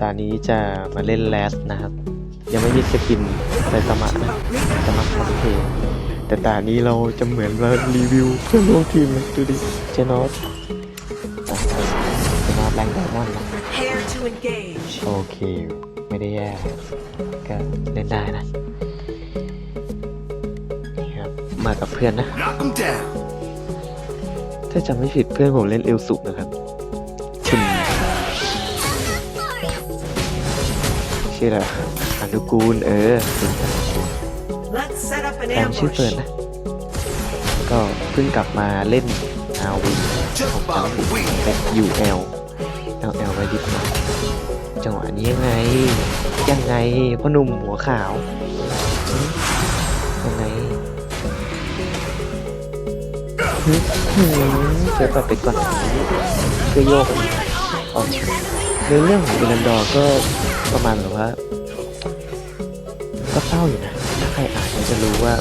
ตอนนี้จะมาเล่นแลสนะครับ ยังไม่มีสกินใส่สมัครนะสมัครคอมเพลย์แต่ตอนนี้เราจะเหมือนมารีวิวเพื่อนร่วมทีมเลยดูดิเจนอสอะเจนอสแรงไดมอนด์นะ Prepare to engage. โอเค ไม่ได้แย่ก็เล่นได้นะนี่ครับมากับเพื่อนนะ Knock them down. ถ้าจำไม่ผิดเพื่อนผมเล่นเอลสุนะครับ ชื่ออะไรอนุกูล เออคุณอนุกูล Let's set up an ตามชื่อ ambush. เฟิร์นนะ ก็เพิ่งกลับมาเล่นอาวี Just follow the wind. แต่ UL LL ไว้ดิบนะจังหวะนี้ยังไง ยังไงพ่อหนุ่มหัวขาวหึยังไงหึหึเจอตัดไปก่อนเพื่อโยกอีกอ๋อในเรื่องของเอรันดอร์ก็ ประมาณแบบว่า ก็เศร้าอยู่นะ ถ้าใครอ่านก็จะรู้ว่า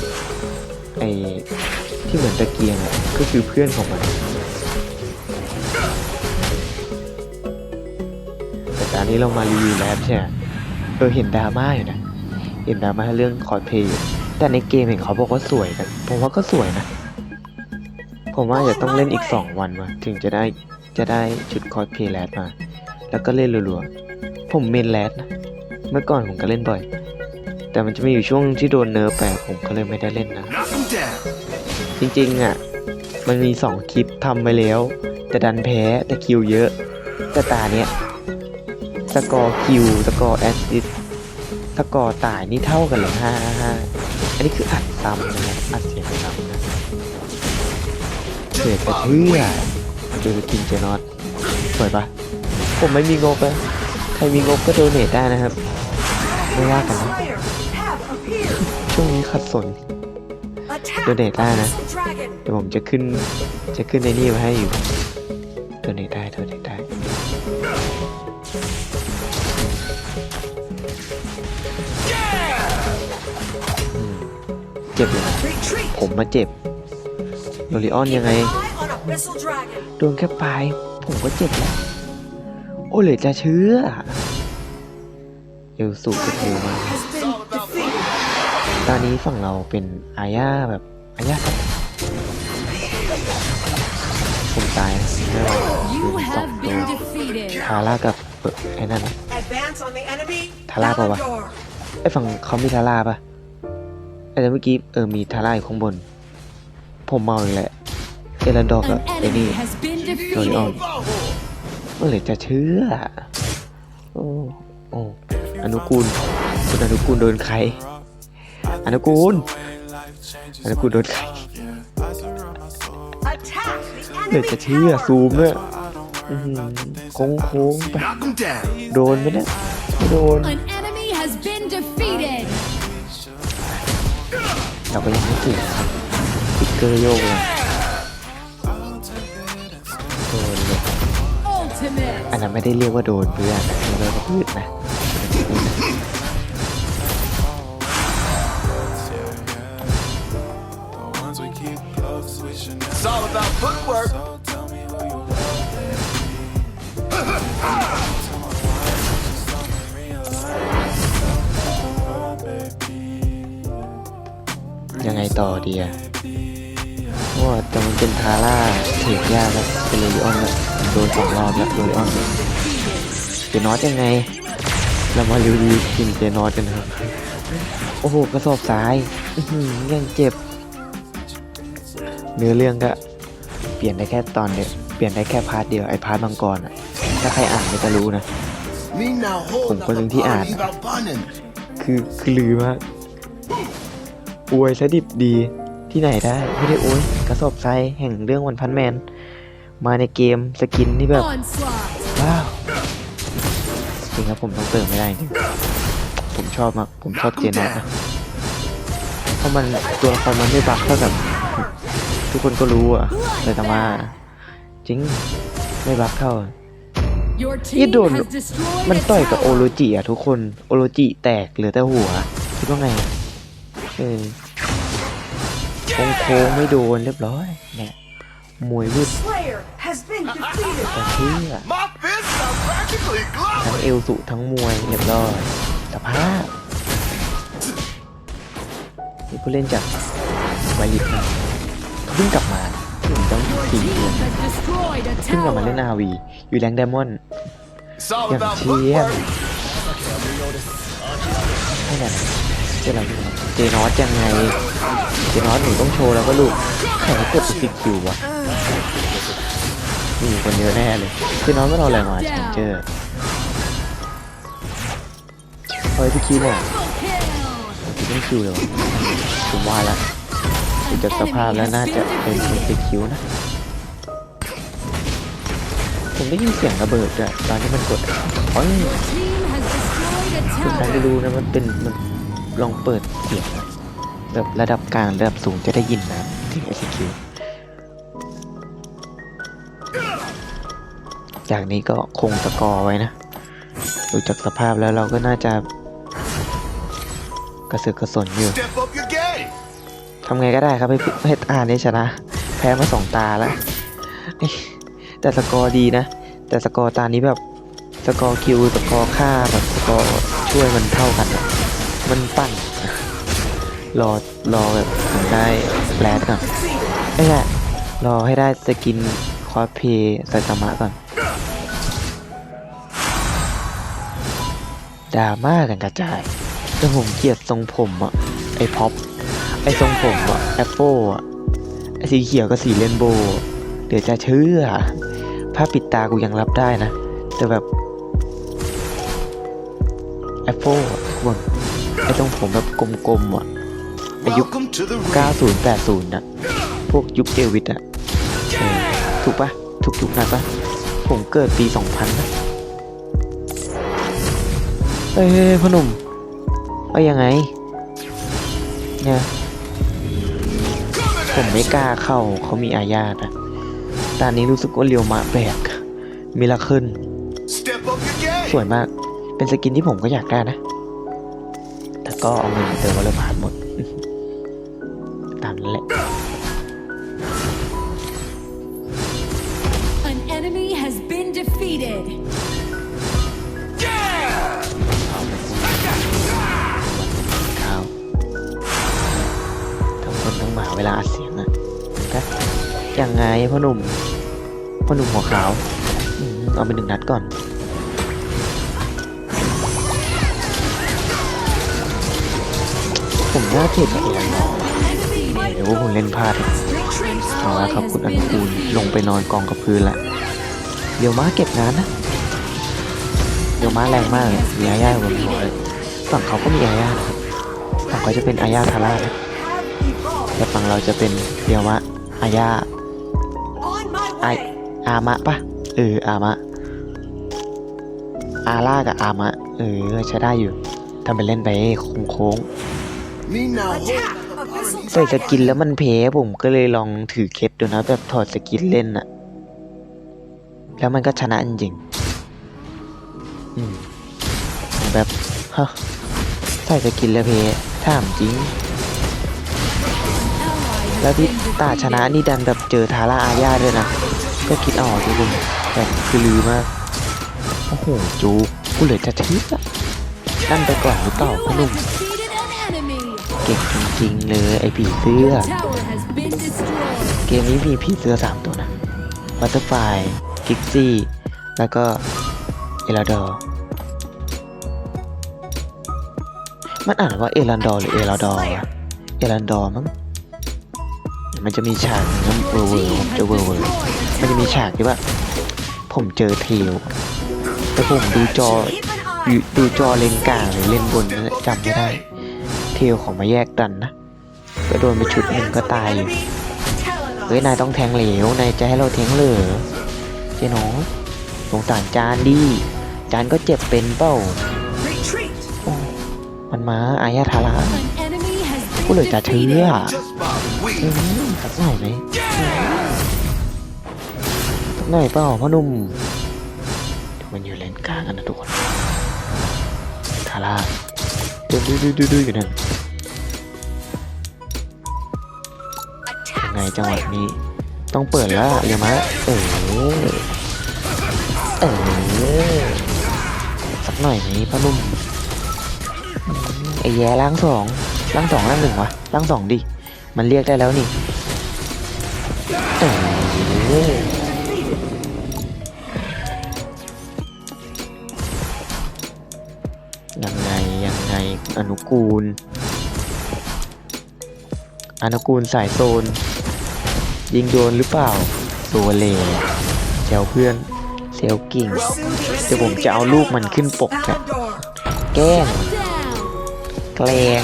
ไอ้ที่เหมือนตะเกียงอะก็คือเพื่อนของมันแต่ตอนนี้เรามารีวิวแล้วใช่ไหมเออเห็นดราม่าอยู่นะ เห็นดราม่าเรื่องคอร์เพย์แต่ในเกมเห็นเขาบอกว่าสวยกัน ผมว่าก็สวยนะ ผมว่าจะต้องเล่นอีกสองวันมา ถึงจะได้จะได้ชุดคอร์เพย์แลดมา แล้วก็เล่นรัวๆ ผมเมนแลดนะเมื่อก่อนผมก็เล่นบ่อย แต่มันจะมีอยู่ช่วงที่โดนเนิร์ฟไปผมก็เลยไม่ได้เล่นนะ จริงๆอะ มันมีสองคลิปทำไปแล้ว แต่ดันแพ้แต่คิวเยอะ แต่ตาเนี้ยสกอร์คิวสกอร์แอสซิสสกอร์ตายนี่เท่ากันเลยห้าห้าอันนี้คืออัดซ้ำนะครับอัดเสียงซ้ำนะเสือกจะเชื่อดูสกินเจนอตสวยปะผมไม่มีงบอะใครมีงบก็โดเนทได้นะครับ ไม่ว่ากันนะ Fire have appeared. ช่วงนี้ขัดสน Attack Donate the ได้นะ Missile Dragon. เดี๋ยวผมจะขึ้นจะขึ้นในนี่มาให้อยู่ตัวนี้ได้ตัวนี้ได้อืมเจ็บอยู่นะ Retreat. ผมมาเจ็บโดริออน Keep ยังไง an eye on a Missile Dragon. โดนแค่ปลายผมก็เจ็บแล้ว โอ้เหลจะเชื่อเอลสูกับเอลมาตอนนี้ฝั่งเราเป็นอาญาแบบอาญาสัตว์ผมตายนะไม่ไหว You สองตัวทาร่ากับเปิดไอ้นั่นนะ Advance on the enemy. Thala pa ba? Valador. ไอ้ฝั่งเขามีทาร่าปะไอ้แต่เมื่อกี้เออมีทาร่าอยู่ข้างบน ผมเมาอีกแหละเอรันดอร์กับ An ไอ้นี่โดริออน เมื่อไหร่จะเชื่อ โอ้โอ้อนุกูลคุณอนุกูลโดนใคร อนุกูล อนุกูลโดนใคร Attack the เดี๋ยว enemy จะเชื่อ tower. ซูมเนี่ยอื้อหือโค้งโค้งๆไป Knock them down. โดนไหมเนี่ยไม่โดน An enemy has been defeated. เราก็ยังไม่ถึงครับสติ๊กเกอร์โยกเลย นนั้นไม่ได้เรียกว่าโดนเพื่อนเรียกว่าพืชนะ It's all about footwork. ยังไงต่อดีอะเพราะว่าแต่มันเป็นทาร่าเทคยากแล้วเป็นเลลิออนแล้ว โดนสองรอบแล้วโดนเลลิออนเจนอสยังไง เรามารีวิวกินเจนอสกันนะครับ โอ้โห กระสอบทรายยังเจ็บ เนื้อเรื่องก็เปลี่ยนได้แค่ตอนเดียวเปลี่ยนได้แค่พาร์ทเดียวไอ้พาร์ทมังกรอะถ้าใครอ่านก็จะรู้นะ Me now hold Kung up ko the lang di party aan. about bunning. คือคือลือมากอวยซะดิบดีที่ไหนได้ ไม่ได้อวยกระสอบทรายแห่งเรื่องวันพันแมน มาในเกมสกินนี่แบบว้าวจริงครับผมต้องเติมไม่ได้จริงผมชอบมากผมชอบเจนอสนะเพราะมันตัวละครมันไม่บักเท่ากับทุกคนก็รู้อะแต่แต่ว่าจริงไม่บักเท่า Your นี่โดนมันต่อยกับโอโรจิอะทุกคนโอโรจิแตกเหลือแต่หัวคิดว่าไงเออโค้งโค้งๆไม่โดนเรียบร้อยเนี่ย มวยวืด Slayer has been defeated. แต่เชื่อ My fists are practically ทั้ง glowing. เอลสุทั้งมวยเรียบร้อยสภาพนี่ผู้เล่นจากไวลิสนะเขาเพิ่งกลับมาถึงต้อง Your สี่ team เดือน has destroyed a เพิ่งกลับมาเล่น tower. นาวีอยู่แรงไดมอนด์ It's all อย่าง about เชี่ยม footwork. ไม่ได้ นะเจเรเจนอสยังไง เจนอสหนูต้องโชว์แล้วก็ลูกแข่งกดสิกคิววะมีคนเยอะแน่เลย เจนอสไม่รออะไรมาเชนเจอร์เฮ้ยพี่คิวเนี่ย Kill. ไม่คิวเลยวะผมว่าละดูจากสภาพแล้วน่าจะเป็นสิกคิวนะผมได้ยินเสียงระเบิดด้วยตอนที่มันกดอ๋อผมไม่รู้นะมันเป็นมัน ลองเปิดเสียงแบบระดับกลางระดับสูงจะได้ยินนะที่ SQ จากนี้ก็คงสกอร์ไว้นะดูจากสภาพแล้วเราก็น่าจะ กระเสือกกระสนอยู่ทำไงก็ได้ครับให้ให้ตานี่ชนะ แพ้มาสองตาแล้ว แต่สกอร์ดีนะ แต่สกอร์ตานี้แบบสกอร์คิวสกอร์ฆ่าแบบสกอร์ช่วยมันเท่ากันอะ มันปั่น รอ รอแบบผมได้แรดก่อนไม่ใช่รอให้ได้สกินคอสเพย์ไซตามะก่อนดราม่ากันกระจายแต่ผมเกลียดทรงผมอะไอพ็อป ไอทรงผมอะแอปเปิลอะไอสีเขียวกับสีเรนโบว์เดี๋ยวจะเชื่อผ้าปิดตากูยังรับได้นะ แต่แบบแอปเปิลอะทุกคน อทรงผมแบบกลมๆอะไอยุค Welcome to the ring. 90 80นะพวกยุคเอลวิสอะเออถูกปะถูกยุคนั้นปะผมเกิดปี 2000นะเฮ้ยเฮ้ยพ่อหนุ่มเอายังไงเนี่ยผมไม่กล้าเข้าเขามีอาญาตนะตอนนี้รู้สึกว่าเรียวมะแบกมิลาคิล Step up your game. สวยมาก เป็นสกินที่ผมก็อยากได้นะแต่ ก็เอาเงินเติมวอลเลย์บาทหมดตามนั้นแหละ An enemy has been defeated. ข้าวทั้งคนทั้งหมาเวลาอัดเสียงอะก็ยังไงพ่อหนุ่มพ่อหนุ่มหัวขาวอืมเอาไปหนึ่งนัดก่อน ผมน่าเทรดกับเอรันดอร์เดี๋ยวผมเล่นพลาดเอาละครับคุณอนุกูลลงไปนอนกองกับพื้นละเดี๋ยวม้าเก็บงานนะเดี๋ยวม้าแรงมากมีอาญาบนหัวฝั่งเขาก็มีอาญาครับฝั่งเขาจะเป็นอาญาทาร่านะแต่ฝั่งเราจะเป็นเดียวมะอาญาไออามะปะเอออามะอาร่ากับอามะเออใช้ได้อยู่ทำเป็นเล่นไปโค้งๆ ใส่ส dragon. กินแล้วมันเพผมก็เลยลองถือเคสดูนะแบบถอดสกินเล่นอะแล้วมันก็ชนะจริงๆอืมแบบฮะใส่สกินแล้วเพถามจริง Ally แล้ว has ที่ been ตาชนะ defeated. นี่ดันแบบเจอทาร่าอาญาด้วยนะ ก็คิดเอาทุกคนแบบคือลือมาก โอ้โหจูกูเหลือจะเชื่อนั่นไปก่อนหรือเปล่า You พ่อหนุ่ม ก่งจริงๆเลยไอผีเสื้อ Your tower has been destroyed. เกมนี้มีผีเสื้อสามตัวนะวัตเตอร์ไฟกิกซี่ แล้วก็เอลาดอร์มันอ่านว่าเอลันดอร์หรือเอลาดอร์วะเอลันดอร์มั้ง มันจะมีฉากหนึงนะเวอร์เวอร์ผมจะเวอร์เวอร์มันจะมีฉากที่ว่า ผมเจอเทลแต่ผมดูจอ Keep an ดู eye. ดูจอเลนกลางหรือเลนบนนะจำไม่ได้ เทลของมาแยกดันนะก็โดนไปชุดหนึ่งก็ตายอยู่เฮ้ยนายต้องแทงเหลวนายจะให้เราแทงเหลอเจ๊น้องสงสารจานดิจานก็เจ็บเป็นเป้ามันมาอายาทารากูเลยจะเชื่อสักหน่อยไหมสักหน่อยเปล่าพ่อหนุ่มมันอยู่เลนกลางกันนะทุกคนทาราดูดูดูดูอยู่นั่น Attack. ยังไงจังหวะ Slayer. นี้ ต้องเปิดแล้วเดี๋ยวมาเออเออสักหน่อยไหมพ่อนุ่มอืมไอ้แย่ล้างสองล้างสองล้างหนึ่งวะล้างสองดิมันเรียกได้แล้วนี่เออยังไงยังไงอนุกูลอนุกูลสายโซน ยิงโดนหรือเปล่าโดนเลยเซลเพื่อนเซลกิ่งเดี๋ยวผมจะเอารูปมันขึ้นปกอะ Alador. แกล้งแกลง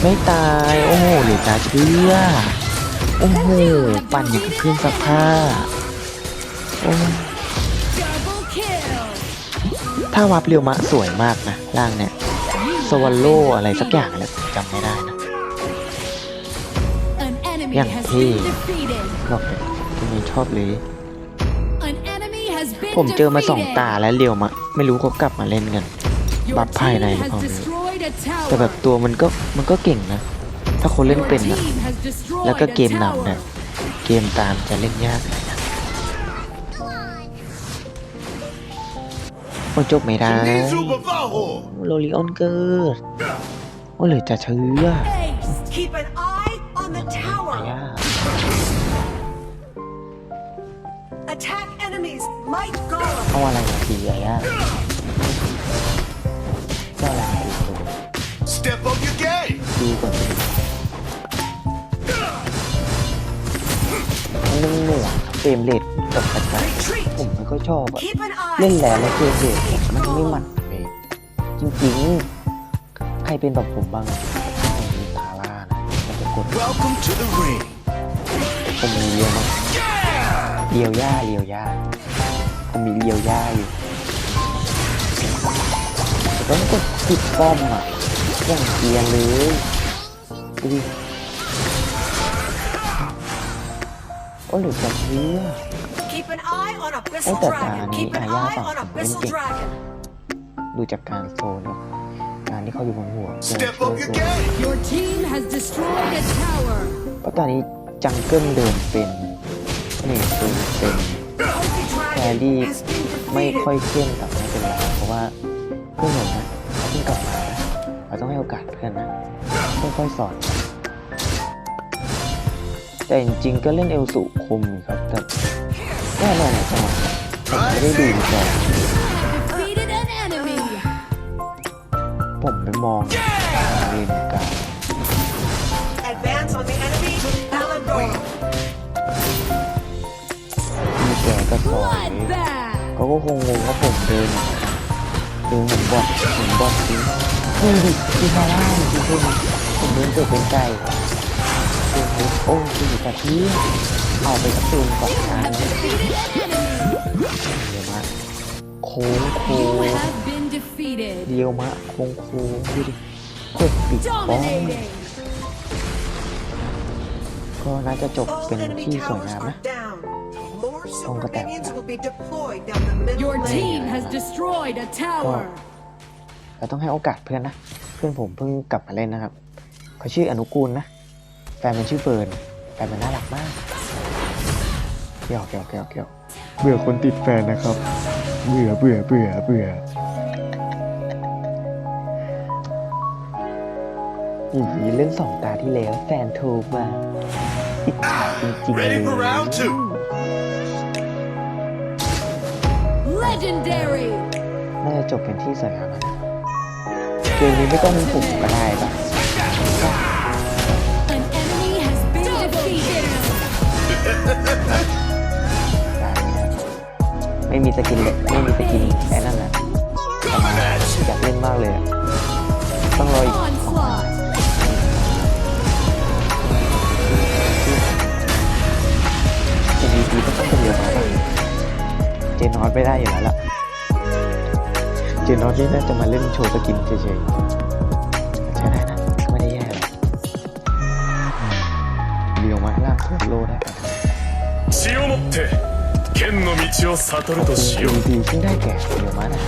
ไม่ตายโอ้โหเหลือจะเชื่อโอ้โหปั่นอย่างกับเครื่องซักผ้าโอ้ถ้าวับเรียวมะสวยมากนะร่างเนี่ยสวัลโลอะไรสักอย่างแหละผมจำไม่ได้นะ An enemy Yang has thi. been defeated. ชอบเลยที่นี่ชอบเลย An enemy has been ผมเจอมาสองตา defeated. แล้วเรียวมะไม่รู้เขากลับมาเล่นกัน Your บัฟภายใน team หรือ has เปล่าไม่รู้ destroyed a tower. แต่แบบตัวมันก็มันก็เก่งนะ ถ้าคนเล่น Your เป็นอะ team has destroyed แล้วก็ a เกมนำเนี่ย tower. เกมตามจะเล่นยากหน่อยนะโอ้จบไม่ได้ Nizu Bavaho! โรลิออนเกิดโอ้เหลือจะเชื่อ Attack enemies. Might golem. เอาอะไรมาตีไอ้ย่าเจ้าอะไรมาตีตัว Step up your game! ดูก่อนดิมันหน่วงเฟรมเรทตกกระจาย Retreat. ผมไม่ค่อยชอบอะ Keep an เล่น eye. แล้วแล้วเฟรมเรทมันไม่มันเลยจริงๆ ใครเป็นแบบผมบ้างอะผมมีทาร่านะมันจะกด Welcome to the ring. ผมมีเลียวมั้ง เลียวย่าเลียวย่าผมมีเลียวย่าอยู่แต่ต้องกดติดป้อมอะอย่างเกียร์เลยดูดิโอ้หรือจะเชื่อ Keep an eye on Abyssal Oh, that Dragon. guy, Keep an I got eye on that. Abyssal Thank you. Dragon. ดูจากการโซนครับการที่เขาอยู่บนหัวเจอ Step เจอ up โซ your น game! Your team has destroyed a tower. เพราะตอนนี้จังเกิลเดินเป็น นี่เป็นเป็น Holy แค Dragon รี่ has been ไม่ค่อย defeated. เข้มแต่ไม่เป็นไรเพราะว่าเพื่อนผมนะเขาเพิ่งกลับมานะเราต้องให้โอกาสเพื่อนนะค่อยๆสอน แต่จริงๆก็เล่นเอลสุคมอยู่ครับแต่แน่นอนจังหวะผมไม่ได้ดูจอ Defeated an enemy. ผมไปมองเลน ก็คงงงว่าผมเดินดินเหมือนบอดเหมือนบอดจริงเฮ้ยดิที่มาล่าจริงๆผมเดินเกิดเป็นไก่โอ้โหโอ้คือแต่ที่เอาไปกระตุ้นก่อนนะเดียวมาโค้งโค้งเดียวมาโค้งโค้งดูดิกดปิดป้อม Dominating. ก็น่าจะจบเป็นที่สวยงามนะ More Không silver có tẹo. minions will be deployed down the middle Your lane. team has destroyed a tower. เราต้องให้โอกาสเพื่อนนะ เพื่อนผมเพิ่งกลับมาเล่นนะครับ เขาชื่ออนุกูลนะ แฟนมันชื่อเฟิร์น แฟนมันน่ารักมากเกี่ยวเกี่ยวเกี่ยวเกี่ยวเบื่อคนติดแฟนนะครับ เบื่อเบื่อเบื่อเบื่ออีกเล่นสองตาที่แล้วแฟนโทรมาอิจฉาจริงๆเล Ready for ย Legendary. น่าจะจบเป็นที่สวยงามแล้วนะเกมนี้ไม่ต้องมีผมก็ได้ปะ An enemy has been defeated. การนี้นะไม่มีสกินเลยไม่มีสกินแค่นั้นนะแต่มาอยากเล่นมากเลยอะต้องรออีก Onslaught. จะดีดีก็ต้องเป็นเรียวมาบ้าง เจนนอตไม่ได้อยู่แล้วล่ะ เจนนอตนี่น่าจะมาเล่นโชว์สกินเฉยๆใช่ได้นะไม่ได้แย่เลยเรียวมาล่างโคโลได้ปะ 血をもって剣の道を悟るとしよう ดีๆซึ่งได้แก่เรียวมานะ